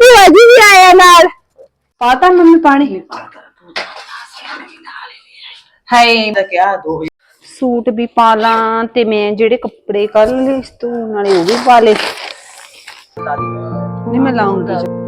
ਭੂਆ ਜੀ ਵੀ ਆਇਆ ਨਾਲ। ਪਾਤਾ ਮੰਮੀ ਪਾਣੀ। ਹਾਏ ਤਾਂ ਕਿਹਾ ਦੋ ਸੂਟ ਵੀ ਪਾ ਲਾਂ ਤੇ ਮੈਂ ਜਿਹੜੇ ਕੱਪੜੇ ਕੱਲ ਲਈ ਸੀ ਤੂੰ ਨਾਲੇ ਉਹ ਵੀ ਪਾ ਲੇ ਨਹੀਂ ਮੈਂ ਲਾਉਂਗੀ।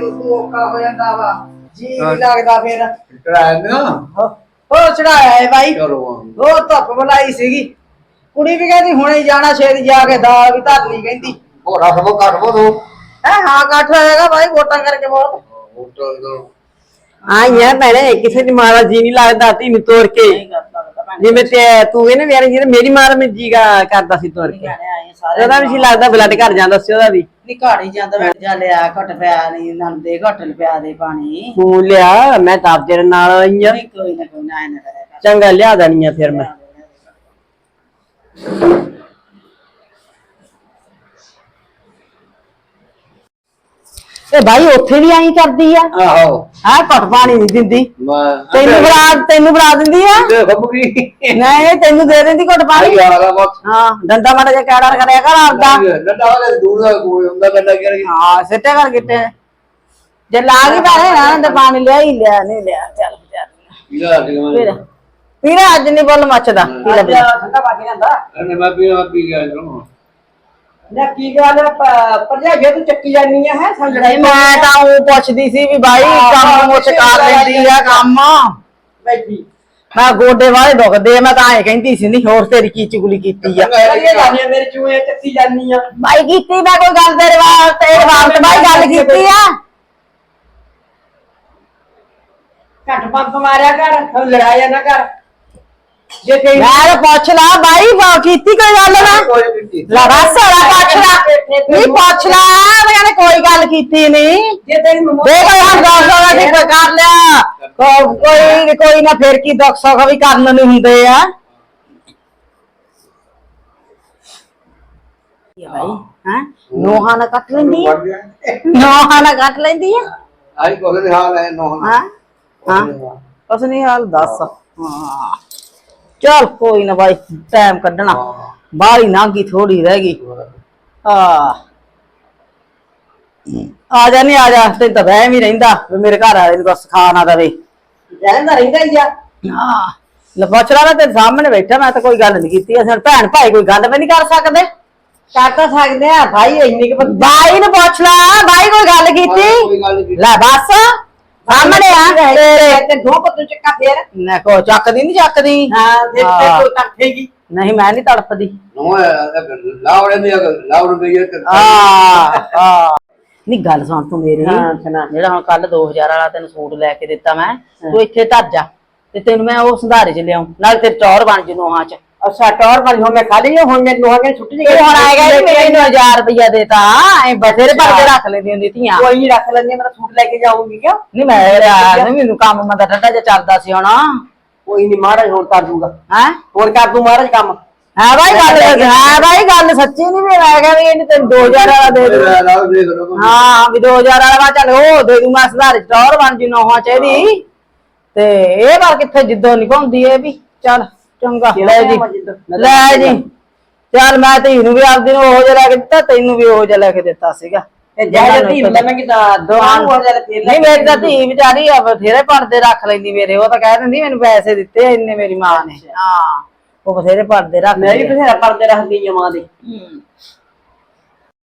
ਕੁੜੀ ਨੂੰ ਤੋੜ ਕੇ ਉਹ ਔਖਾ ਹੋ ਜਾਂਦਾ ਵਾ। ਜੀ ਨਹੀਂ ਲੱਗਦਾ ਫਿਰ। ਕਰਾਇਆ ਨਾ ਉਹ ਚੜਾਇਆ ਹੈ ਬਾਈ। ਚਲੋ ਉਹ ਧੁੱਪ ਬੁਲਾਈ ਸੀਗੀ। ਕੁੜੀ ਵੀ ਕਹਿੰਦੀ ਹੁਣੇ ਹੀ ਜਾਣਾ ਛੇਤੀ ਜਾ ਕੇ ਦਾਲ ਵੀ ਧਰ ਲਈ ਕਹਿੰਦੀ। ਹੋਰ ਰੱਖ ਲੋ ਕੱਟ ਬੋ ਦੋ। ਹੈ ਹਾਂ ਕੱਠ ਹੋਏਗਾ ਬਾਈ ਵੋਟਾਂ ਕਰਕੇ ਬਹੁਤ ਹੋਟਲ ਦੋ ਆਈਆਂ ਭੈਣੇ ਕਿਸੇ ਦੀ ਮਾਂ ਦਾ ਜੀ ਨਹੀਂ ਲੱਗਦਾ ਤੀ ਨੂੰ ਤੋੜ ਕੇ। ਜਿਵੇਂ ਤੇ ਤੂੰ ਇਹਨੇ ਵਿਆਹ ਜਿਹਨੇ ਮੇਰੀ ਮਾਂ ਜੀਗਾ ਕਰਦਾ ਸੀ ਤੋੜ ਕੇ। ਉਹਦਾ ਵੀ ਸੀ ਲੱਗਦਾ ਬਲੱਡ ਘਰ ਜਾਂਦਾ ਸੀ ਉਹਦਾ ਵੀ। ਨਹੀਂ ਘਾੜ ਹੀ ਜਾਂਦਾ ਮੈਂ ਜਾ ਲਿਆ ਘਟ ਪਿਆ ਨਹੀਂ ਨੰਦੇ ਘਟ ਪਿਆ ਦੇ ਪਾਣੀ। ਤੂੰ ਲਿਆ ਮੈਂ ਤਾਂ ਆਪ ਤੇਰੇ ਨਾਲ ਆਈਆਂ ਨਹੀਂ ਕੋਈ ਨਾ ਕੋਈ ਨਾ ਐ ਨਾ ਕਰਿਆ ਕਰ। ਚੰਗਾ ਲਿਆ ਦੇਣੀਆਂ ਫਿਰ ਮੈਂ। ਤੇ ਭਾਈ ਉੱਥੇ ਵੀ ਐਂ ਕਰਦੀ ਆ? ਆਹੋ। ਹਾਂ ਘਟ ਪਾਣੀ ਨਹੀਂ ਦਿੰਦੀ। ਮੈਂ ਤੈਨੂੰ ਬਰਾ ਤੈਨੂੰ ਬਰਾ ਦਿੰਦੀ ਆ? ਤੇ ਨਹੀਂ ਤੈਨੂੰ ਦੇ ਦਿੰਦੀ ਘਟ ਪਾਣੀ। ਆ ਹਾਂ ਡੰਡਾ ਮਾੜਾ ਜਿਹਾ ਕਾੜਾ ਕਰਿਆ ਕਰ ਆਪਦਾ। ਲੱਡਾ ਵਾਲੇ ਦੂਰ ਦਾ ਕੋਈ ਹੁੰਦਾ ਲੱਡਾ ਕਿ ਹਾਂ ਸਿੱਟੇ ਕਰ ਗਿੱਟੇ। ਜੇ ਲਾ ਗਈ ਤਾਂ ਨਾ ਤੇ ਪਾਣੀ ਲਿਆ ਹੀ ਲਿਆ ਨਹੀਂ ਲਿਆ ਚੱਲ ਫਿਰ ਪੀਰਾ ਅੱਜ ਨਹੀਂ ਬੋਲ ਮੱਚਦਾ। ਪੀ ਲੈ ਪੀ ਲੈ। ਠੰਡਾ ਪਾ ਕੇ ਜਾਂਦਾ ਮੈਂ ਪੀ ਮੈਂ ਪੀ ਗਿਆ ਨੂੰ ਨਾ ਕੀ ਗੱਲ ਪਰਜਾ ਜੇ ਤੂੰ ਚੱਕੀ ਜਾਨੀ ਆ ਹੈ ਸਮਝਣਾ ਨਹੀਂ ਮੈਂ ਤਾਂ ਉਹ ਪੁੱਛਦੀ ਸੀ ਵੀ ਭਾਈ ਕੰਮ ਮੁੱਛ ਕਰ ਲੈਂਦੀ ਆ ਕੰਮ। ਬੈਠੀ। ਮੈਂ ਗੋਡੇ ਵਾਲੇ ਦੁਖਦੇ ਆ ਮੈਂ ਤਾਂ ਐ ਕਹਿੰਦੀ ਸੀ ਨਹੀਂ ਹੋਰ ਤੇਰੀ ਕੀ ਚੁਗਲੀ ਕੀਤੀ ਆ? ਮੇਰੇ ਚੂਹੇ ਚੱਕੀ ਜਾਨੀ ਆ। ਭਾਈ ਕੀਤੀ ਮੈਂ ਕੋਈ ਗੱਲ ਤੇਰੇ ਵਾਲ ਤੇਰੇ ਵਾਲ ਤੇ ਭਾਈ ਗੱਲ ਕੀਤੀ ਆ? ਘੱਟ ਪੰਪ ਮਾਰਿਆ ਕਰ ਲੜਾਇਆ ਨਾ ਕਰ। ਜੇ ਤੇ ਯਾਰ ਪੁੱਛ ਲਾ ਵਾ ਕੀਤੀ ਕੋਈ ਗੱਲ ਨਾ? ਕੋਈ ਨਹੀਂ ਲੜਾ ਸਾਰਾ ਪੁੱਛ ਲਾ। ਨਹੀਂ ਪੁੱਛ ਲਾ ਮੈਂ ਕਹਿੰਦੇ ਕੋਈ ਗੱਲ ਕੀਤੀ ਨਹੀਂ। ਜੇ ਤੇਰੀ ਮਮਾ ਦੇਖ ਹਮ ਦਸ ਹੋਗਾ ਠੀਕ ਕਰ ਲਿਆ। ਕੋ- ਕੋਈ ਕੋਈ ਨਾ ਫਿਰ ਕੀ ਦੁੱਖ ਸੁੱਖ ਵੀ ਕਰਨ ਨੂੰ ਹੁੰਦੇ ਆ। ਭਾਈ ਹਾਂ। ਨੋਹਾਂ ਨਾਲ ਕੱਟ ਲੈਂਦੀ ਆ? ਨੋਹਾਂ ਨਾਲ ਕੱਟ ਲੈਂਦੀ ਆ? ਆਈ ਕੋਲੇ ਦੇ ਹਾਲ ਹੈ ਨੋ ਹਾਂ ਹਾਂ। ਉਸ ਨਹੀਂ ਹਾਲ ਦੱਸ। ਹਾਂ। ਚਲ ਕੋਈ ਨਾ ਭਾਈ ਟਾਈਮ ਕੱਢਣਾ। ਬਾਹਲੀ ਨਾਂਗੀ ਥੋੜੀ ਰਹਿ ਗਈ। ਆ ਆ ਜਾ ਨਹੀਂ ਆ ਜਾ। ਤੈਨੂੰ ਤਾਂ ਵਹਿਮ ਹੀ ਰਹਿੰਦਾ ਵੀ ਮੇਰੇ ਘਰ ਵਾਲੇ ਨੂੰ ਕੁਛ ਨਾ ਦਵੇ। ਰਹਿੰਦਾ ਰਹਿੰਦਾ ਹੀ ਆ। ਹਾਂ। ਲਫਾਚਰਾ ਨਾ ਤੇਰੇ ਸਾਹਮਣੇ ਬੈਠਾ ਮੈਂ ਤਾਂ ਕੋਈ ਗੱਲ ਨਹੀਂ ਕੀਤੀ। ਅਸੀਂ ਭੈਣ ਭਾਈ ਕੋਈ ਗੱਲ ਵੀ ਨਹੀਂ ਕਰ ਸਕਦੇ। ਕਰ ਤਾਂ ਸਕਦੇ ਆ। ਭਾਈ ਇੰਨੀ ਕੁ ਬਾਈ ਨੂੰ ਪੁੱਛ ਲੈ ਬਾਈ ਕੋਈ ਗੱਲ ਕੀਤੀ। ਲੈ ਬਸ। ਸਾਹਮਣੇ ਆ। ਤੇਰੇ ਤੇ ਦੋ ਪੱਤੂ ਚੱਕਾ ਫੇਰ। ਨਾ ਕੋ ਚੱਕਦੀ ਨਹੀਂ ਚੱਕਦੀ। ਹਾਂ ਫਿਰ ਹਾਂ। ਤੇ ਕੋਈ ਤੜਫੇਗੀ। ਨਹੀਂ ਮੈਂ ਨਹੀਂ ਤੜਪਦੀ ਨੋ ਲਾਉੜੇ ਦੇ ਲਾਉੜ ਦੇ ਇਹ ਆ ਆ ਨਹੀਂ ਗੱਲ ਸੁਣ ਤੂੰ ਮੇਰੀ। ਹਾਂ, ਸੁਣਾ। ਜਿਹੜਾ ਹੁਣ ਕੱਲ 2000 ਵਾਲਾ ਤੈਨੂੰ ਸੂਟ ਲੈ ਕੇ ਦਿੱਤਾ ਮੈਂ ਤੂੰ ਇੱਥੇ ਧਰ ਜਾ। ਤੇ ਤੈਨੂੰ ਮੈਂ ਉਹ ਸੰਧਾਰੇ ਚ ਲਿਆਉਂ ਨਾਲ ਤੇ ਟੌਰ ਬਣ ਜੂ ਨੋਹਾਂ ਚ। ਅੱਛਾ ਟੌਰ ਵਾਲੀ ਹੁਣ ਮੈਂ ਖਾ ਲਈ ਹੁਣ ਮੈਂ ਲੋਹਾਂ ਕੇ ਛੁੱਟ ਇਹ ਹੁਣ ਆਏਗਾ ਜੀ ਮੈਨੂੰ 1000 ਰੁਪਇਆ ਦੇਤਾ ਐ ਬਥੇਰੇ ਭਰ ਕੇ ਰੱਖ ਲੈਂਦੀ ਹੁੰਦੀ ਧੀਆਂ ਕੋਈ ਨਹੀਂ ਰੱਖ ਲੈਂਦੀ ਮੇਰਾ ਸੂਟ ਲੈ ਕੇ ਜਾਊਂਗੀ ਕਿਉਂ ਨਹੀਂ ਮੈਂ ਯਾਰ ਨਹੀਂ ਮੈਨੂੰ ਕੰਮ ਮੈਂ ਤਾਂ ਡੱਡਾ ਜਿਹਾ ਚੱਲਦਾ ਸੀ ਹੁਣ ਕੋਈ ਨਹੀਂ ਮਹਾਰਾਜ ਹੋਰ ਕਰ ਦੂਗਾ ਹੈ ਹੋਰ ਕਰ ਦੂ ਮਹਾਰਾਜ ਕੰਮ ਹੈ ਭਾਈ ਗੱਲ ਹੈ ਭਾਈ ਗੱਲ ਸੱਚੀ ਨਹੀਂ ਵੀ ਮੈਂ ਕਿਹਾ ਵੀ ਇਹਨੇ ਤੈਨੂੰ 2000 ਵਾਲਾ ਦੇ ਦੇ ਹਾਂ ਵੀ 2000 ਵਾਲਾ ਵਾ ਚੱਲ ਉਹ ਦੇ ਦੂੰ ਮੈਂ ਸੁਧਾਰ ਟੌਰ ਬਣ ਜੂ ਨੋਹਾਂ ਚਾਹੀਦੀ ਤੇ ਇਹ ਵਾਰ ਕਿੱਥੇ ਜਿੱਦੋਂ ਨਹੀਂ ਪਾਉਂਦੀ ਇਹ ਵੀ ਚੱਲ ਚੰਗਾ। ਲੈ ਜੀ। ਲੈ ਜੀ। ਚੱਲ ਮੈਂ ਧੀ ਨੂੰ ਵੀ ਆਪਦੀ ਨੂੰ ਉਹ ਜਿਹਾ ਲੈ ਕੇ ਦਿੱਤਾ ਤੈਨੂੰ ਵੀ ਉਹ ਜਿਹਾ ਲੈ ਕੇ ਦਿੱਤਾ ਸੀਗਾ। ਨਹੀਂ ਮੇਰੀ ਤਾਂ ਧੀ ਵਿਚਾਰੀ ਆ ਬਥੇਰੇ ਪਰਦੇ ਰੱਖ ਲੈਂਦੀ ਮੇਰੇ ਉਹ ਤਾਂ ਕਹਿ ਦਿੰਦੀ ਮੈਨੂੰ ਪੈਸੇ ਦਿੱਤੇ ਇੰਨੇ ਮੇਰੀ ਮਾਂ ਨੇ। ਹਾਂ ਉਹ ਬਥੇਰੇ ਪਰਦੇ ਰੱਖ ਮੈਂ ਵੀ ਬਥੇਰਾ ਪਰਦੇ ਰੱਖਦੀ ਆ ਮਾਂ ਦੇ।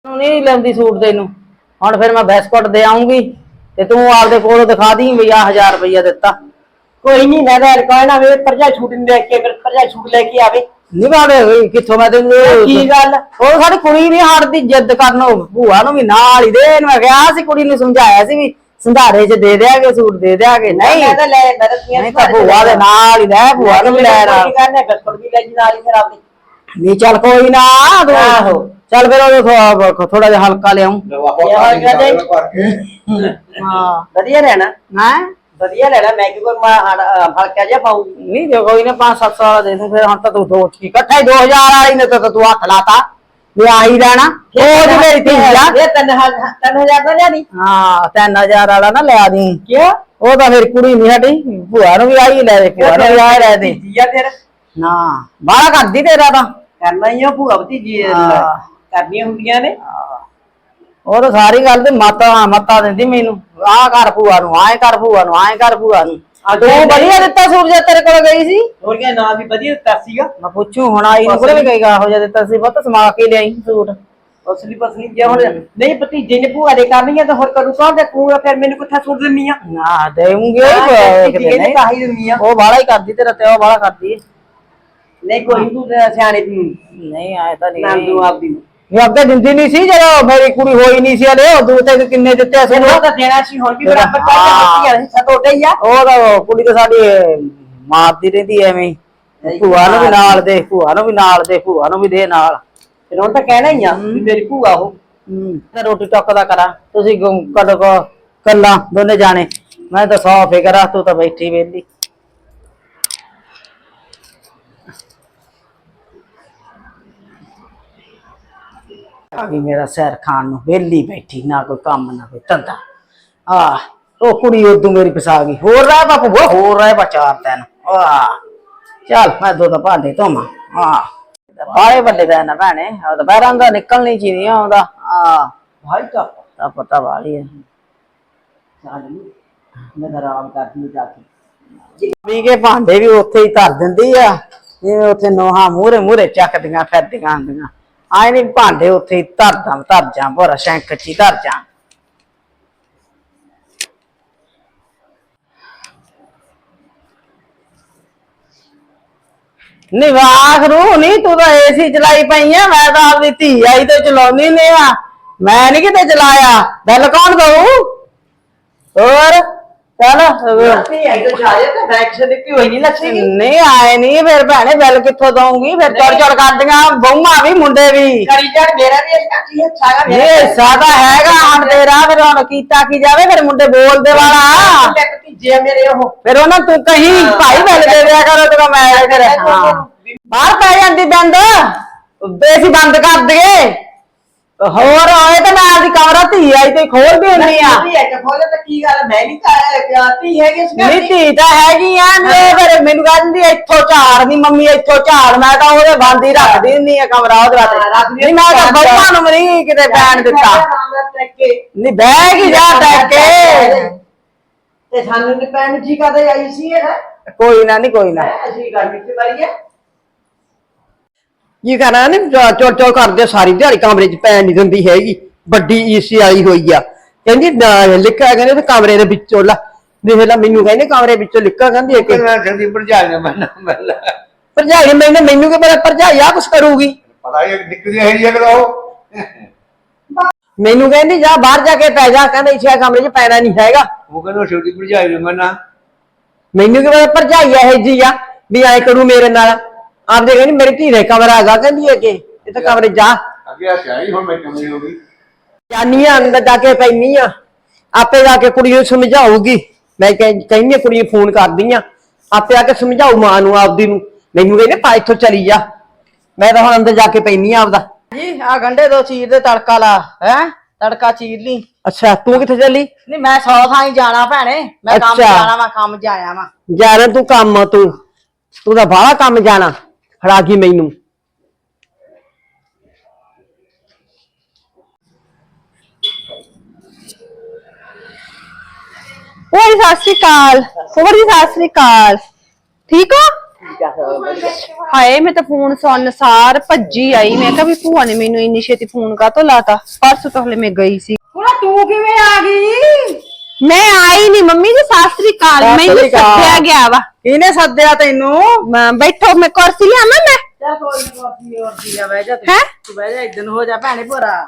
ਨੂੰ ਨਹੀਂ ਲੈਂਦੀ ਸੂਟ ਤੈਨੂੰ। ਹੁਣ ਫਿਰ ਮੈਂ ਬਿਸਕੁਟ ਦੇ ਆਉਂਗੀ ਤੇ ਤੂੰ ਆਪਦੇ ਕੋਲੋਂ ਦਿਖਾ ਦੀ ਵੀ ਆ 1000 ਰੁਪਇਆ ਦਿੱਤਾ। ਕੋਈ ਨਹੀਂ ਮੈਂ ਤਾਂ ਕਹਿਣਾ ਵੇ ਪਰਜਾ ਛੂਟ ਨਹੀਂ ਲੈ ਕੇ ਫਿਰ ਪਰਜਾ ਛੂਟ ਲੈ ਕੇ ਆਵੇ। ਨਹੀਂ ਬਾੜੇ ਹੋਈ ਕਿੱਥੋਂ ਮੈਂ ਤੈਨੂੰ ਕੀ ਗੱਲ? ਉਹ ਸਾਡੀ ਕੁੜੀ ਨਹੀਂ ਹਟਦੀ ਜਿੱਦ ਕਰਨ ਉਹ ਭੂਆ ਨੂੰ ਵੀ ਨਾਲ ਹੀ ਦੇ ਮੈਂ ਕਿਹਾ ਸੀ ਕੁੜੀ ਨੂੰ ਸਮਝਾਇਆ ਸੀ ਵੀ ਸੰਧਾਰੇ 'ਚ ਦੇ ਦਿਆਗੇ ਸੂਟ ਦੇ ਦਿਆਗੇ ਨਹੀਂ। ਮੈਂ ਤਾਂ ਲੈ ਮੈਂ ਤਾਂ ਤੀਆਂ ਨਹੀਂ ਤਾਂ ਭੂਆ ਦੇ ਨਾਲ ਹੀ ਲੈ ਭੂਆ ਨੂੰ ਵੀ ਲੈ ਨਾਲ ਕੀ ਕਰਨੇ ਬਿਸਕੁਟ ਵੀ ਲੈ ਜੀ ਨਾਲ ਹੀ ਫਿਰ ਆਪਦੇ। ਨਹੀਂ ਚੱਲ ਕੋਈ ਨਾ ਆਹੋ। ਚੱਲ ਫਿਰ ਉਹ ਥੋੜਾ ਜਿਹਾ ਹਲਕਾ ਲਿਆਉਂ ਹਾਂ। ਵਧੀਆ ਰਹਿਣਾ। ਹੈ? ਵਧੀਆ ਲੈਣਾ ਮੈਂ ਕਿ ਕੋਈ ਮੈਂ ਹਲਕਾ ਜਿਹਾ ਪਾਉਂਗੀ ਨਹੀਂ ਜੇ ਕੋਈ ਨਾ 5-7 ਵਾਲਾ ਦੇ ਦੂੰ ਫਿਰ ਹੁਣ ਤਾਂ ਤੂੰ ਦੋ ਠੀਕ ਇਕੱਠਾ ਹੀ 2000 ਵਾਲੀ ਨੇ ਤਾਂ ਤੂੰ ਹੱਥ ਲਾਤਾ ਵੀ ਆਹੀ ਲੈਣਾ ਉਹ ਤੇ ਮੇਰੀ ਧੀ ਆ ਇਹ ਤਿੰਨ ਹਜ਼ਾਰ ਤਿੰਨ ਹਜ਼ਾਰ ਦਾ ਲਿਆ ਨਹੀਂ ਹਾਂ 3000 ਵਾਲਾ ਨਾ ਲਿਆ ਦੀ। ਕਿਉਂ? ਉਹ ਤਾਂ ਮੇਰੀ ਕੁੜੀ ਨਹੀਂ ਹਟੀ ਭੂਆ ਨੂੰ ਵੀ ਆਹੀ ਲੈ ਦੇ ਭੂਆ ਨੂੰ ਵੀ ਆਹੀ ਲੈ ਦੇ। ਜੀਆ ਫਿਰ। ਨਾ ਬਾਹਲਾ ਕਰਦੀ ਤੇਰਾ ਤਾਂ। ਕਰਨਾ ਹੀ ਆ ਭੂਆ ਭਤੀਜੀ। ਕਰਨੀਆਂ ਹੁੰਦੀਆਂ ਨੇ। ਉਹ ਤਾਂ ਸਾਰੀ ਗੱਲ ਤੇ ਮਾਤਾ ਮੱਤਾ ਦਿੰਦੀ ਮੈਨੂੰ। ਆਹ ਕਰ ਭੂਆ ਨੂੰ ਆਏ ਕਰ ਭੂਆ ਨੂੰ ਆਏ ਕਰ ਭੂਆ ਨੂੰ। ਤੂੰ ਵਧੀਆ ਦਿੱਤਾ ਸੂਟ ਤੇਰੇ ਕੋਲ ਗਈ ਸੀ? ਹੋਰ ਕਿਆ ਨਾਂ ਵੀ ਵਧੀਆ ਦਿੱਤਾ ਸੀਗਾ। ਮੈਂ ਪੁੱਛੂ ਹੁਣ ਆਈ ਨੂੰ ਕੋਲੇ ਵੀ ਹੋ ਜਾ ਦਿੱਤਾ ਸੀ? ਬਹੁਤ ਸਮਾ ਕੇ ਲਿਆਈ ਸੂਟ। ਅਸਲੀ ਪਸਲੀ ਜੇ ਹੁਣ। ਨਹੀਂ ਭਤੀਜੇ ਨੇ ਭੂਆ ਦੇ ਕਰਨੀਆਂ ਤਾਂ ਹੋਰ ਕਰੂ ਕੌਣ ਤੇ ਕੂੜਾ ਫਿਰ ਮੈਨੂੰ ਕਿੱਥਾ ਸੁੱਟ ਦਿੰਨੀ ਆ? ਨਾ ਦੇਉਂਗੇ ਕਾਹੀ ਦਿੰਨੀ। ਆ। ਉਹ ਬਾਲਾ ਹੀ ਕਰਦੀ ਤੇਰਾ ਤੇ ਉਹ ਬਾਲਾ ਕਰਦੀ। ਨਹੀਂ ਕੋਈ ਤੂੰ ਸਿਆਣੇ ਤੂੰ। ਨਹੀਂ ਆਏ ਤਾਂ ਨਾਮ ਨਹੀਂ ਦੂ ਆਪਦੀ ਨੂੰ। ਇਹ ਅੱਗੇ ਦਿੰਦੀ ਨਹੀਂ ਸੀ ਜਦੋਂ ਮੇਰੀ ਕੁੜੀ ਹੋਈ ਨਹੀਂ ਸੀ ਹਲੇ ਉਹ ਦੂਤੇ ਕਿੰਨੇ ਦਿੱਤੇ ਸੀ ਉਹ ਤਾਂ ਦੇਣਾ ਸੀ ਹੁਣ ਵੀ ਬਰਾਬਰ ਕਰ ਭਤੀਜਾ ਨੇ ਸਤੋਟੇ ਹੀ ਆ। ਉਹ ਤਾਂ ਕੁੜੀ ਤਾਂ ਸਾਡੀ ਮਾਰਦੀ ਰਹਿੰਦੀ ਐਵੇਂ ਹੀ। ਭੂਆ ਨੂੰ ਵੀ ਨਾਲ ਦੇ ਭੂਆ ਨੂੰ ਵੀ ਨਾਲ ਦੇ ਭੂਆ ਨੂੰ ਵੀ ਦੇ ਨਾਲ। ਫਿਰ ਹੁਣ ਤਾਂ ਕਹਿਣਾ ਹੀ ਆ ਵੀ ਮੇਰੀ ਭੂਆ ਉਹ। ਤੇ ਰੋਟੀ ਟੱਕ ਦਾ ਕਰਾਂ। ਤੁਸੀਂ ਗੁੰ- ਕਦੋਂ ਕੋ ਕੱਲਾ ਦੋਨੇ ਜਾਣੇ। ਮੈਂ ਤਾਂ ਸੌ ਫਿਕਰ ਆ ਤੂੰ ਤਾਂ ਬੈਠੀ ਵੇਲੀ। ਆ ਗਈ ਮੇਰਾ ਸਿਰ ਖਾਣ ਨੂੰ ਵੇਲੀ ਬੈਠੀ ਨਾ ਕੋਈ ਕੰਮ ਨਾ ਕੋਈ ਧੰਦਾ। ਆ ਉਹ ਕੁੜੀ ਉਦੋਂ ਮੇਰੀ ਫਸਾ ਗਈ। ਹੋਰ ਰਹਿ ਬਾਪੂ ਹੋਰ ਰਹਿ ਬਚਾਰ ਤੈਨ ਆ ਚੱਲ ਮੈਂ ਦੋ ਤਾਂ ਭਾਂਡੇ ਧੋਵਾਂ। ਆ ਬਾਲੇ ਵੱਡੇ ਦਾ ਨਾ ਭੈਣੇ ਉਹ ਤਾਂ ਬਹਿਰਾਂ ਦਾ ਨਿਕਲ ਨਹੀਂ ਚੀਨੀ ਆਉਂਦਾ। ਆ ਭਾਈ ਤਾਂ ਤਾਂ ਪਤਾ ਵਾਲੀ ਹੈ ਚੱਲ ਨੀ, ਮੈਂ ਤਾਂ ਆਰਾਮ ਕਰਦੀ ਜਾ ਕੇ। ਵੀ ਕੇ ਭਾਂਡੇ ਵੀ ਉੱਥੇ ਹੀ ਧਰ ਦਿੰਦੀ ਆ। ਜਿਵੇਂ ਉੱਥੇ ਨੋਹਾ ਮੂਹਰੇ ਮੂਹਰੇ ਚੱਕਦੀਆਂ ਫਿਰਦੀਆਂ ਹੁੰਦੀਆਂ। ਆਏ ਨਹੀਂ ਭਾਂਡੇ ਉੱਥੇ ਹੀ ਧਰਦਾ ਧਰ ਜਾਂ, ਭੋਰਾ ਸ਼ੈਂਕ ਚ ਧਰ ਜਾਂ। ਨੀ ਵਾਖਰੂ ਨਹੀਂ ਤੂੰ ਤਾਂ ਏਸੀ ਚਲਾਈ ਪਈ ਆ ਮੈਂ ਤਾਂ ਆਪਦੀ ਧੀ ਆਈ ਤੇ ਚਲਾਉਣੀ ਨੇ ਆ। ਮੈਂ ਨਹੀਂ ਕਿਤੇ ਚਲਾਇਆ। ਬਿੱਲ ਕੌਣ ਦਊ? ਹੋਰ? ਚੱਲ। ਨਹੀਂ ਆਈ ਤਾਂ ਜਾ ਤਾਂ ਸੇ ਹੋਈ ਨਹੀਂ ਨਹੀਂ ਆਏ ਨਹੀਂ ਫਿਰ ਭੈਣੇ ਬਿੱਲ ਕਿੱਥੋਂ ਦਊਂਗੀ? ਫਿਰ ਚੜ ਚੜ ਕਰਦੀਆਂ ਬਹੂਆਂ ਵੀ ਮੁੰਡੇ ਵੀ। ਕਰੀ ਜਾਣ ਮੇਰਾ ਵੀ ਇਸ ਕੀ ਹੈ ਸਾਰਾ ਮੇਰਾ ਇਹ ਸਾਦਾ ਹੈਗਾ ਹਣ ਤੇਰਾ ਫਿਰ ਹੁਣ ਕੀਤਾ ਕੀ ਜਾਵੇ ਫਿਰ ਮੁੰਡੇ ਬੋਲਦੇ ਵਾਲਾ। ਮੈਂ ਭਤੀਜੇ ਆ ਮੇਰੇ ਉਹ। ਫਿਰ ਉਹਨਾਂ ਤੂੰ ਕਹੀਂ ਭਾਈ ਬਿੱਲ ਦੇ ਦਿਆ ਕਰੋ ਤੇ ਮੈਂ ਫਿਰ ਹਾਂ। ਬਾਹਰ ਪੈ ਜਾਂਦੀ ਬੰਦ। ਬੇਸੀ ਬੰਦ ਕਰ ਦਈਏ। ਹੋਰ ਹੋਏ ਤਾਂ ਮੈਂ ਆਪਦੀ ਕਮਰਾ ਧੀ ਆਈ ਤੇ ਖੋਲ ਵੀ ਹੁੰਨੀ ਆ। ਨਹੀਂ ਹੈ ਕਿ ਬੋਲੇ ਤਾਂ ਕੀ ਗੱਲ ਮੈਂ ਨਹੀਂ ਕਹਤੀ ਹੈਗੀ ਇਸ ਗੱਲ ਨਹੀਂ ਦੀ? ਧੀ ਤਾਂ ਹੈਗੀ ਆ ਨੇ ਫਿਰ ਮੈਨੂੰ ਕਹਿੰਦੀ ਇੱਥੋਂ ਝਾੜ ਨਹੀਂ ਮੰਮੀ ਇੱਥੋਂ ਝਾੜ ਮੈਂ ਤਾਂ ਉਹਦੇ ਬੰਦ ਹੀ ਰੱਖਦੀ ਹੁੰਦੀ ਆ ਕਮਰਾ ਉਹਦੇ ਵਾਸਤੇ। ਨਹੀਂ ਮੈਂ ਤਾਂ ਬੱਬਾ ਨੂੰ ਵੀ ਨਹੀਂ ਕਿਤੇ ਪੈਣ ਦਿੱਤਾ। ਆਰਾਮ ਨਾਲ ਨਹੀਂ ਬਹਿ ਗਈ ਜਾ ਬੈਠ ਕੇ। ਤੇ ਸਾਨੂੰ ਨੇ ਪੈਣ ਜੀ ਕਦੇ ਆਈ ਸੀ ਇਹ? ਕੋਈ ਨਾ ਨਹੀਂ ਕੋਈ ਨਾ। ਅਸੀਂ ਗੱਲ ਵਿੱਚ ਹੈ। ਕੀ ਕਰਾਂ ਨੇ ਚੋਲ ਚੋਲ ਕਰਦੇ ਸਾਰੀ ਦਿਹਾੜੀ ਕਮਰੇ 'ਚ ਪੈਣ ਨਹੀਂ ਦਿੰਦੀ ਹੈਗੀ। ਵੱਡੀ ਈਸੀ ਆਈ ਹੋਈ ਆ। ਕਹਿੰਦੀ ਨਾ ਲਿਖਿਆ ਕਹਿੰਦੇ ਤੇ ਕਮਰੇ ਦੇ ਵਿੱਚੋਂ ਲਾ। ਦੇਖ ਲੈ ਮੈਨੂੰ ਕਹਿੰਦੇ ਕਮਰੇ ਵਿੱਚੋਂ ਲਿਖਾ ਕਹਿੰਦੀ ਇੱਕ। ਕਿੰਨਾ ਠੰਡੀ ਭਰਜਾਈ ਨੇ ਮੈਨੂੰ ਮਿਲ ਭਰਜਾਈ ਮੈਨੂੰ ਮੈਨੂੰ ਕੀ ਪਤਾ ਭਰਜਾਈ ਆ ਕੁਛ ਕਰੂਗੀ। ਪਤਾ ਹੀ ਨਿਕਲੀ ਹੈ ਜੀ ਅਗਲਾ ਉਹ। ਮੈਨੂੰ ਕਹਿੰਦੀ ਜਾ ਬਾਹਰ ਜਾ ਕੇ ਪੈ ਜਾ ਕਹਿੰਦਾ ਇਸੇ ਕਮਰੇ 'ਚ ਪੈਣਾ ਨਹੀਂ ਹੈਗਾ। ਉਹ ਕਹਿੰਦਾ ਛੋਟੀ ਭਰਜਾਈ ਨੇ ਮਨਾ ਮੈਨੂੰ ਕੀ ਪਤਾ ਭਰਜਾਈ ਇਹ ਜੀ ਆ ਵੀ ਐ ਕਰੂ ਮੇਰੇ ਨਾਲ। ਆਪਦੇ ਕਹਿੰਦੀ ਮੇਰੀ ਧੀ ਦੇ ਕਮਰਾ ਹੈਗਾ ਕਹਿੰਦੀ ਹੈ ਕਿ ਇਹ ਤਾਂ ਕਮਰੇ ਜਾ। ਅੱਗੇ ਆ ਸਿਆਹੀ ਹੁਣ ਮੈਂ ਕਮਲੀ ਹੋ ਗਈ। ਜਾਨੀ ਆ ਅੰਦਰ ਜਾ ਕੇ ਪੈਣੀ ਆ ਆਪੇ ਜਾ ਕੇ ਕੁੜੀ ਨੂੰ ਸਮਝਾਊਗੀ। ਮੈਂ ਕਹਿ- ਕਹਿੰਦੀ ਆ ਕੁੜੀ ਨੂੰ ਫੋਨ ਕਰਦੀ ਆ ਆਪੇ ਆ ਕੇ ਸਮਝਾਊ ਮਾਂ ਨੂੰ ਆਪਦੀ ਨੂੰ। ਮੈਨੂੰ ਕਹਿੰਦੇ ਪਾ ਇੱਥੋਂ ਚਲੀ ਜਾ। ਮੈਂ ਤਾਂ ਹੁਣ ਅੰਦਰ ਜਾ ਕੇ ਪੈਣੀ ਆ ਆਪਦਾ। ਜੀ ਆ ਗੰਡੇ ਦੋ ਚੀਰ ਦੇ ਤੜਕਾ ਲਾ ਹੈ? ਤੜਕਾ ਚੀਰ ਲਈ। ਅੱਛਾ ਤੂੰ ਕਿੱਥੇ ਚੱਲੀ? ਨਹੀਂ ਮੈਂ ਸੌ ਥਾਂ ਹੀ ਜਾਣਾ ਭੈਣੇ। ਮੈਂ ਕੰਮ। ਜਾਣਾ ਵਾ ਕੰਮ ਜਾਇਆ ਵਾ। ਜਾਣਾ ਤੂੰ ਕੰਮ ਆ ਤੂੰ। ਤੂੰ ਤਾਂ ਬਾਹਲਾ ਕੰਮ ਜਾਣਾ। ਖੜਾ ਗਈ ਮੈਨੂੰ? ਓਏ ਸਤਿ ਸ਼੍ਰੀ ਅਕਾਲ। ਹੋਰ ਜੀ ਸਤਿ ਸ਼੍ਰੀ ਅਕਾਲ। ਠੀਕ ਹੋ? ਹਾਏ ਮੈਂ ਤਾਂ ਫੋਨ ਸੁਣਨ ਸਾਰ ਭੱਜੀ ਆਈ। ਮੈਂ ਕਿਹਾ ਵੀ ਭੂਆ ਨੇ ਮੈਨੂੰ ਇੰਨੀ ਛੇਤੀ ਫੋਨ ਕਾਤੋਂ ਲਾਤਾ? ਪਰਸੋਂ ਤਾਂ ਹਲੇ ਮੈਂ ਗਈ ਸੀ। ਹੁਣ ਤੂੰ ਕਿਵੇਂ ਆ ਗਈ? ਮੈਂ ਆਈ ਨਹੀਂ ਮੰਮੀ ਜੀ ਸਤਿ ਸ਼੍ਰੀ ਅਕਾਲ। ਸਤਿ ਮੈਨੂੰ ਸ਼੍ਰੀ ਅਕਾਲ। ਸੱਦਿਆ ਗਿਆ ਵਾ। ਕਿਹਨੇ ਸੱਦਿਆ ਤੈਨੂੰ? ਮੈਂ ਬੈਠੋ ਮੈਂ ਕੁਰਸੀ ਲਿਆਵਾਂ ਮੈਂ? ਚੱਲ ਕੋਈ ਨੀ ਕੋਈ ਹੋਰ ਕੀ ਆ ਬਹਿ ਜਾ ਤੂੰ। ਹੈਂ? ਤੂੰ ਬਹਿ ਜਾ ਇਦਨ ਹੋ ਜਾ ਭੈਣੇ ਭੋਰਾ।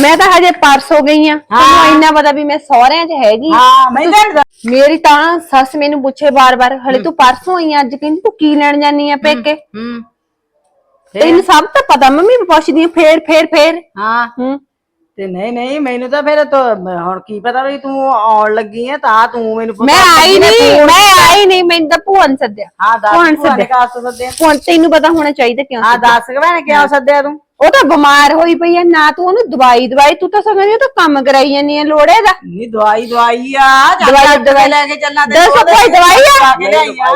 ਮੈਂ ਤਾਂ ਹਜੇ ਪਰਸੋਂ ਗਈ ਆ। ਤੁਹਾਨੂੰ ਇੰਨਾ ਪਤਾ ਵੀ ਮੈਂ ਸਹੁਰਿਆਂ 'ਚ ਹੈਗੀ। ਹਾਂ ਮੈਂ ਮੇਰੀ ਤਾਂ ਸੱਸ ਮੈਨੂੰ ਪੁੱਛੇ ਬਾਰ-ਬਾਰ ਹਲੇ ਤੂੰ ਪਰਸੋਂ ਆਈ ਆਂ, ਅੱਜ? ਕਹਿੰਦੀ ਤੂੰ ਕੀ ਲੈਣ ਜਾਨੀ ਆ ਪੇਕੇ? ਹੂੰ। ਤੈਨੂੰ ਸਭ ਤਾਂ ਪਤਾ ਮੰਮੀ ਮੈਂ ਪੁੱਛਦੀ ਆਂ, ਫੇਰ ਫੇਰ ਫੇਰ। ਹਾਂ। ਹੂੰ। ਤੇ ਨਹੀਂ ਨਹੀਂ ਮੈਨੂੰ ਤਾਂ ਫਿਰ ਤੋਂ ਮੈਂ ਹੁਣ ਕੀ ਪਤਾ ਵੀ ਤੂੰ ਆਉਣ ਲੱਗੀ ਹੈ ਤਾਂ ਤੂੰ ਮੈਨੂੰ ਮੈਂ ਆਈ ਨਹੀਂ ਮੈਂ ਆਈ ਨਹੀਂ ਮੈਨੂੰ ਤਾਂ ਭੂਆ ਨੇ ਸੱਦਿਆ। ਹਾਂ ਦੱਸ ਭੂਆ ਨੇ ਭੂਆ ਨੇ ਸੱਦਿਆ। ਕਾਸ ਤੋਂ ਸੱਦਿਆ? ਹੁਣ ਤੈਨੂੰ ਪਤਾ ਹੋਣਾ ਚਾਹੀਦਾ ਕਿਉਂ ਹਾਂ। ਦੱਸ ਕੇ ਭੈਣੇ ਕਿਉਂ ਸੱਦਿਆ ਤੂੰ? ਉਹ ਤਾਂ ਬਿਮਾਰ ਹੋਈ ਪਈ ਐ ਨਾ ਤੂੰ ਉਹਨੂੰ ਦਵਾਈ ਦਵਾਈ ਤੂੰ ਤਾਂ ਸਮਝਦੀ ਉਹ ਤਾਂ ਕੰਮ ਕਰਾਈ ਜਾਂਦੀ ਐ ਲੋੜੇ ਦਾ। ਨਹੀਂ ਦਵਾਈ ਦਵਾਈ ਆ ਦਵਾਈ- ਲੈ ਕੇ ਚੱਲਣਾ ਦੱਸੋ ਕੋਈ ਦਵਾਈ ਆ?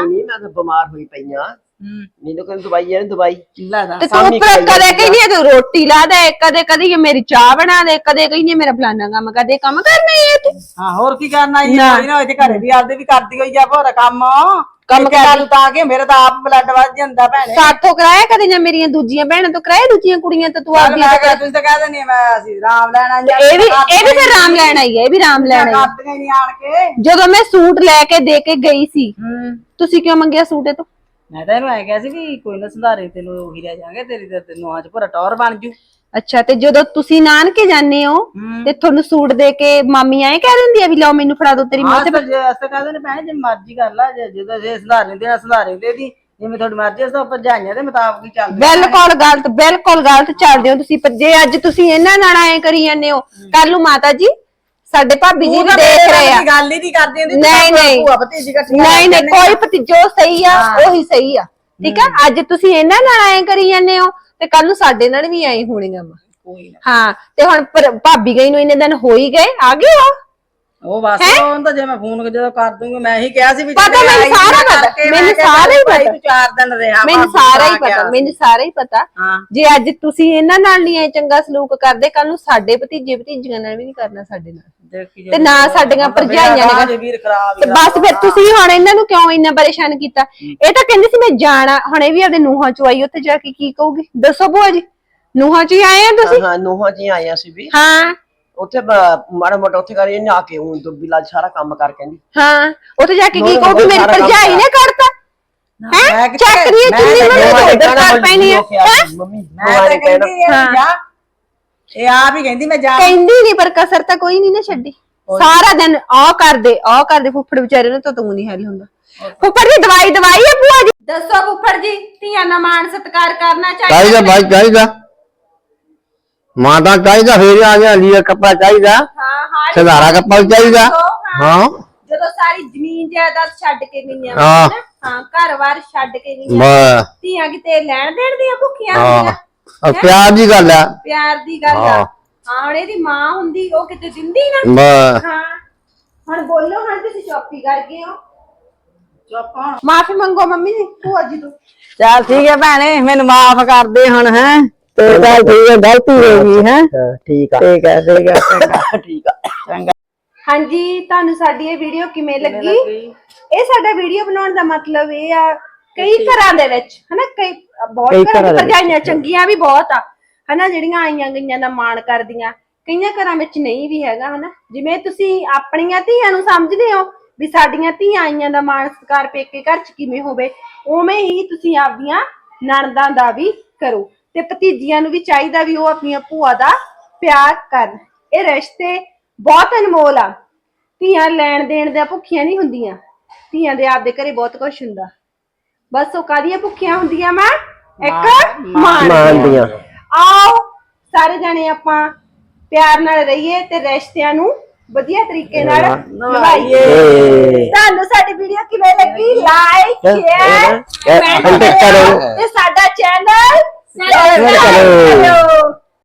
ਨਹੀਂ ਮੈਂ ਤਾਂ ਬਿਮਾਰ ਹੋਈ ਪਈ ਆ। ਹੂੰ। ਮੈਨੂੰ ਕੋਈ ਦਵਾਈ ਹੈ ਦਵਾਈ। ਲੈ ਦੱਸ। ਤੇ ਤੂੰ ਸ਼ਾਮੀ ਉੱਪਰ ਖਾਈ ਕਦੇ ਜਾਂਦੀ ਆ। ਕਹਿੰਦੀ ਤੂੰ ਰੋਟੀ ਲਾ ਦੇ ਕਦੇ ਕਦੀ ਮੇਰੀ ਚਾਹ ਬਣਾ ਦੇ ਕਦੇ ਕਹਿੰਦੀ ਮੇਰਾ ਫਲਾਨਾ ਕੰਮ ਕਦੇ ਕੰਮ ਕਰਨਾ ਹੀ ਐ ਤੂੰ। ਹਾਂ ਹੋਰ ਕੀ ਕਰਨਾ ਹੀ ਨਾ। ਕੋਈ ਨਾ ਇੱਥੇ ਘਰੇ ਵੀ ਆਪਦੇ ਵੀ ਕਰਦੀ ਹੋਈ ਆ ਭੋਰਾ ਕੰਮ। ਕੰਮ ਇੱਥੇ ਕਰਦੀ। ਤੂੰ ਤਾਂ ਕਿ ਮੇਰੇ ਤਾਂ ਆਪ ਬਲੱਡ ਵੱਧ ਜਾਂਦਾ ਭੈਣੇ। ਸਾਥੋਂ ਕਰਾਇਆ ਕਦੇ ਜਾਂ ਮੇਰੀਆਂ ਦੂਜੀਆਂ ਭੈਣਾਂ ਤੋਂ ਕਰਾਇਆ ਦੂਜੀਆਂ ਕੁੜੀਆਂ ਤੋਂ ਤੂੰ ਚੱਲ ਆਪਦੀ ਮੈਂ ਕਿਹਾ ਤੁਸੀਂ ਤਾਂ ਕਹਿ ਦਿੰਦੀ ਆ, ਮੈਂ ਅਸੀਂ ਰਾਮ ਲੈਣਾ ਇਹ ਵੀ ਇਹ ਵੀ ਫਿਰ ਰਾਮ ਲੈਣ ਆਈ ਹੈ ਇਹ ਵੀ ਰਾਮ ਲੈਣ ਆਈ ਹੈ। ਕਰਦੀਆਂ ਹੀ ਨਹੀਂ ਆਣ ਕੇ। ਜਦੋਂ ਮੈਂ ਸੂਟ ਲੈ ਕੇ ਦੇ ਕੇ ਗਈ ਸੀ ਤੁਸੀਂ ਕਿਉਂ ਮੰਗਿਆ ਸੂਟ ਇਹ ਤੋਂ? ਮੈਂ ਤਾਂ ਇਹਨੂੰ ਐ ਕਿਹਾ ਸੀ ਵੀ ਕੋਈ ਨਾ ਸੁਧਾਰੇ ਤੈਨੂੰ ਉਹੀ ਰਹਿ ਜਾਾਂਗੇ ਤੇਰੀ ਤੇ ਤੈਨੂੰ ਅੱਜ ਭਰਾ ਟੌਰ ਬਣ ਜੂ। ਅੱਛਾ ਤੇ ਜਦੋਂ ਤੁਸੀਂ ਨਾਨਕੇ ਜਾਂਦੇ ਹੋ ਹੂੰ। ਤੇ ਤੁਹਾਨੂੰ ਸੂਟ ਦੇ ਕੇ ਮਾਮੀ ਐਂ ਕਹਿ ਦਿੰਦੀ ਆ ਵੀ ਲਓ ਮੈਨੂੰ ਫੜਾ ਦਿਓ ਤੇਰੀ ਮਾਂ ਤੇ ਜੇ ਕਹਿੰਦੇ ਨੇ ਭੈਣ ਜੇ ਮਰਜ਼ੀ ਕਰ ਲਾ ਜੇ ਜਦੋਂ ਜੇ ਸੁਧਾਰੇ ਦੇਣਾ ਸੁਧਾਰੇ ਦੇ ਦੀ। ਜਿਵੇਂ ਤੁਹਾਡੀ ਮਰਜ਼ੀ ਅਸਾਂ ਭਰਜਾਈਆਂ ਦੇ ਮੁਤਾਬਕ ਹੀ ਚੱਲਦੇ ਬਿਲਕੁਲ ਗਲਤ ਬਿਲਕੁਲ ਗਲਤ ਚੱਲਦੇ ਹੋ ਤੁਸੀਂ ਪਰ ਜੇ ਅੱਜ ਤੁਸੀਂ ਇਹਨਾਂ ਨਾਲ ਐਂ ਕਰੀ ਜਾਂਦੇ ਹੋ ਕੱਲ ਨੂੰ ਮਾਤਾ ਜੀ ਸਾਡੇ ਭਾਬੀ ਜੀ ਵੀ ਦੇਖ ਰਹੇ ਆ। ਗੱਲ ਹੀ ਨਹੀਂ ਕਰਦੀ ਹੁੰਦੀ ਨਹੀਂ ਨਹੀਂ। ਭੂਆ ਭਤੀਜੀ ਇਕੱਠੀਆਂ ਨਹੀਂ ਨਹੀਂ ਕੋਈ ਪਤੀ ਜੋ ਸਹੀ ਆ ਉਹੀ ਸਹੀ ਆ। ਠੀਕ ਆ? ਅੱਜ ਤੁਸੀਂ ਇਹਨਾਂ ਨਾਲ ਐਂ ਕਰੀ ਜਾਂਦੇ ਹੋ ਤੇ ਕੱਲ ਨੂੰ ਸਾਡੇ ਨਾਲ ਵੀ ਐਂ ਹੋਣੀਆਂ ਵਾ। ਹਾਂ ਤੇ ਹੁਣ ਭਾਬੀ ਗਈ ਨੂੰ ਇੰਨੇ ਦਿਨ ਹੋ ਹੀ ਗਏ ਆ ਗਏ ਹੋ? ਉਹ ਬਸ ਉਹ ਤਾਂ ਜੇ ਮੈਂ ਫੋਨ ਜਦੋਂ ਕਰ ਦੂੰਗੀ ਮੈਂ ਹੀ ਕਿਹਾ ਸੀ ਵੀ ਪਤਾ ਮੈਨੂੰ ਸਾਰਾ ਪਤਾ, ਮੈਨੂੰ ਸਾਰਾ ਹੀ ਪਤਾ। ਤੂੰ ਚਾਰ ਦਿਨ ਰਿਹਾ ਮੈਨੂੰ ਸਾਰਾ ਹੀ ਆ। ਪਤਾ ਮੈਨੂੰ ਸਾਰਾ ਹੀ ਪਤਾ। ਜੇ ਅੱਜ ਤੁਸੀਂ ਇਹਨਾਂ ਨਾਲ ਨਹੀਂ ਐ ਚੰਗਾ ਸਲੂਕ ਕਰਦੇ ਕੱਲ ਨੂੰ ਸਾਡੇ ਭਤੀਜੇ ਭਤੀਜੀਆਂ ਨਾਲ ਵੀ ਨਹੀਂ ਕਰਨਾ ਸਾਡੇ ਨਾਲ। ਤੇ ਨਾ ਸਾਡੀਆਂ ਭਰਜਾਈਆਂ ਨੇ ਤੇ ਬਸ ਫਿਰ ਤੁਸੀਂ ਹੁਣ ਇਹਨਾਂ ਨੂੰ ਕਿਉਂ ਇੰਨਾ ਪਰੇਸ਼ਾਨ ਕੀਤਾ? ਇਹ ਤਾਂ ਕਹਿੰਦੇ ਸੀ ਮੈਂ ਜਾਣਾ ਹੁਣ ਇਹ ਵੀ ਆਪਦੇ ਨੂਹਾਂ ਚ ਆਈ ਉੱਥੇ ਜਾ ਕੇ ਕੀ ਕਹੂਗੀ? ਦੱਸੋ ਭੂਆ ਜੀ ਨੂਹਾਂ ਚ ਆਏ ਆ ਤੁਸੀਂ? ਹਾਂ ਨੂੰਹਾਂ ਜੀ ਆਇਆ ਸੀ ਵੀ। ਹਾਂ। ਉੱਥੇ ਬ- ਮਾੜਾ ਮੋਟਾ ਉੱਥੇ ਕਰੀ ਇਹਨੇ ਆ ਕੇ ਉਹ ਦੁੱਬੀ ਲਾ ਸਾਰਾ ਕੰਮ ਕਰ ਕਹਿੰਦੀ। ਹਾਂ ਉੱਥੇ ਜਾ ਕੇ ਕੀ ਨੂੰਹਾਂ ਕਹੂਗੀ? ਨੂੰ ਮੇਰੀ ਸਾਰਾ ਕੰਮ ਭਰਜਾਈ ਨੇ ਕਰਤਾ। ਮੈਂ ਹੈ? ਕਿੱਥੇ- ਚੱਕ ਦੀ ਮੈਂ ਚੁੰਨੀ ਤਾਂ ਮੈਨੂੰ ਨੂੰਹਾਂ ਨੇ ਉਧਰ ਕਹਿਣਾ ਕਰ ਪੈਣੀ ਹੈ ਮਜਬੂਰ ਹੋ ਕੇ ਆ ਗਈ, ਮੰਮੀ ਮੈਂ ਨੂੰਹਾਂ ਤਾਂ ਨੇ ਕਹਿਣਾ। ਕਹਿੰਦੀ ਆ ਵੀ ਜਾ। ਇਹ ਆਪ ਹੀ ਕਹਿੰਦੀ ਮੈਂ ਜਾ ਕਹਿੰਦੀ ਨਹੀਂ ਪਰ ਕਸਰ ਤਾਂ ਕੋਈ ਨਹੀਂ ਨਾ ਛੱਡੀ। ਸਾਰਾ ਦਿਨ ਆ ਕਰਦੇ ਆ ਕਰਦੇ। ਫੁੱਫੜ ਵਿਚਾਰੇ ਨੂੰ ਤਾਂ ਤੂੰ ਨਹੀਂ ਹੱਲ ਹੁੰਦਾ। ਫੁੱਫੜ ਜੀ ਦਵਾਈ ਦਵਾਈ ਹੈ ਭੂਆ ਜੀ? ਦੱਸੋ ਫੁੱਫੜ ਜੀ ਧੀਆਂ ਦਾ ਮਾਣ ਸਤਿਕਾਰ ਕਰਨਾ ਚਾਹੀਦਾ ਭਾਈ ਚਾਹੀਦਾ। ਮਾਤਾ ਚਾਹੀਦਾ ਫੇਰ ਆ ਗਿਆ ਲੀਆ ਕੱਪੜਾ ਚਾਹੀਦਾ ਹਾਂ ਹਾਂ ਸਧਾਰਾ ਕੱਪੜਾ ਵੀ ਚਾਹੀਦਾ। ਹਾਂ। ਜਦੋਂ ਸਾਰੀ ਜ਼ਮੀਨ ਜਾਇਦਾਦ ਛੱਡ ਕੇ ਗਈਆਂ ਹਾਂ। ਨਾ, ਹਾਂ ਘਰ-ਬਾਰ ਛੱਡ ਕੇ ਗਈਆਂ। ਬਸ। ਧੀਆਂ ਕਿਤੇ ਲੈਣ ਦੇਣ ਦੀਆਂ ਭੁੱਖੀਆਂ ਹਾਂ। ਹੁੰਦੀਆਂ ਆ ਪਿਆਰ ਦੀ ਗੱਲ ਆ। ਪਿਆਰ ਦੀ ਗੱਲ ਆ। ਹਾਂ। ਹਾਂ ਹੁਣ ਇਹਦੀ ਮਾਂ ਹੁੰਦੀ ਉਹ ਕਿਤੇ ਦਿੰਦੀ ਨਾ। ਬਸ। ਹਾਂ। ਹੁਣ ਬੋਲੋ ਹੁਣ ਤੁਸੀਂ ਚੁੱਪੀ ਕਰ ਗਏ ਹੋ। ਮਾਫੀ ਮੰਗੋ ਮੰਮੀ ਜੀ ਭੂਆ ਜੀ ਤੋਂ। ਚੱਲ ਠੀਕ ਹੈ ਭੈਣੇ ਮੈਨੂੰ ਮਾਫ ਕਰ ਦੇ ਹੁਣ ਹੈ। ਤੇ ਚੱਲ ਠੀਕ ਹੈ ਗਲਤੀ ਹੋ ਗਈ ਹੈ ਠੀਕ ਆ। ਠੀਕ ਹੈ ਠੀਕ ਹੈ ਚੰਗਾ। ਠੀਕ ਆ। ਚੰਗਾ। ਹਾਂਜੀ ਤੁਹਾਨੂੰ ਸਾਡੀ ਇਹ ਵੀਡੀਓ ਕਿਵੇਂ ਲੱਗੀ? ਇਹ ਸਾਡਾ ਵੀਡੀਓ ਬਣਾਉਣ ਦਾ ਮਤਲਬ ਇਹ ਆ ਕਈ ਘਰਾਂ ਦੇ ਵਿੱਚ ਹਨਾ ਕਈ ਬਹੁਤ ਘਰਾਂ ਦੀ ਭਰਜਾਈਆਂ ਚੰਗੀਆਂ ਵੀ ਬਹੁਤ ਆ ਹਨਾ ਜਿਹੜੀਆਂ ਆਈਆਂ ਗਈਆਂ ਦਾ ਮਾਣ ਕਰਦੀਆਂ। ਕਈਆਂ ਘਰਾਂ ਵਿੱਚ ਨਹੀਂ ਵੀ ਹੈਗਾ ਹਨਾ। ਜਿਵੇਂ ਤੁਸੀਂ ਆਪਣੀਆਂ ਧੀਆਂ ਨੂੰ ਸਮਝਦੇ ਹੋ ਵੀ ਸਾਡੀਆਂ ਧੀਆਂ ਆਈਆਂ ਦਾ ਮਾਣ ਸਤਿਕਾਰ ਪੇਕੇ ਘਰ ਚ ਕਿਵੇਂ ਹੋਵੇ ਉਵੇਂ ਹੀ ਤੁਸੀਂ ਆਪਦੀਆਂ ਨਣਦਾਂ ਦਾ ਵੀ ਕਰੋ। ਤੇ ਭਤੀਜੀਆਂ ਨੂੰ ਵੀ ਚਾਹੀਦਾ ਵੀ ਉਹ ਆਪਣੀਆਂ ਭੂਆ ਦਾ ਪਿਆਰ ਕਰਨ। ਇਹ ਰਿਸ਼ਤੇ ਬਹੁਤ ਅਨਮੋਲ ਆ। ਧੀਆਂ ਲੈਣ ਦੇਣ ਦੇ ਭੁੱਖੀਆਂ ਨਹੀਂ ਹੁੰਦੀਆਂ। ਧੀਆਂ ਦੇ ਆਪਦੇ ਘਰੇ ਬਹੁਤ ਕੁਝ ਹੁੰਦਾ। ਬਸ ਉਹ ਕਾਦੀਆਂ ਭੁੱਖੀਆਂ ਹੁੰਦੀਆਂ ਮਾਂ? ਇੱਕ ਮਾਣ ਦੀਆਂ। ਆਓ ਸਾਰੇ ਜਣੇ ਆਪਾਂ ਪਿਆਰ ਨਾਲ ਰਹੀਏ ਤੇ ਰਿਸ਼ਤਿਆਂ ਨੂੰ ਵਧੀਆ ਤਰੀਕੇ ਨਾਲ ਨਿਭਾਈਏ। ਤੁਹਾਨੂੰ ਸਾਡੀ ਵੀਡੀਓ ਕਿਵੇਂ ਲੱਗੀ? ਲਾਈਕ ਸ਼ੇਅਰ ਕਮੈਂਟ ਕਰੋ। ਤੇ ਸਾਡਾ ਚੈਨਲ ਕਰੋ। ਕਰੋ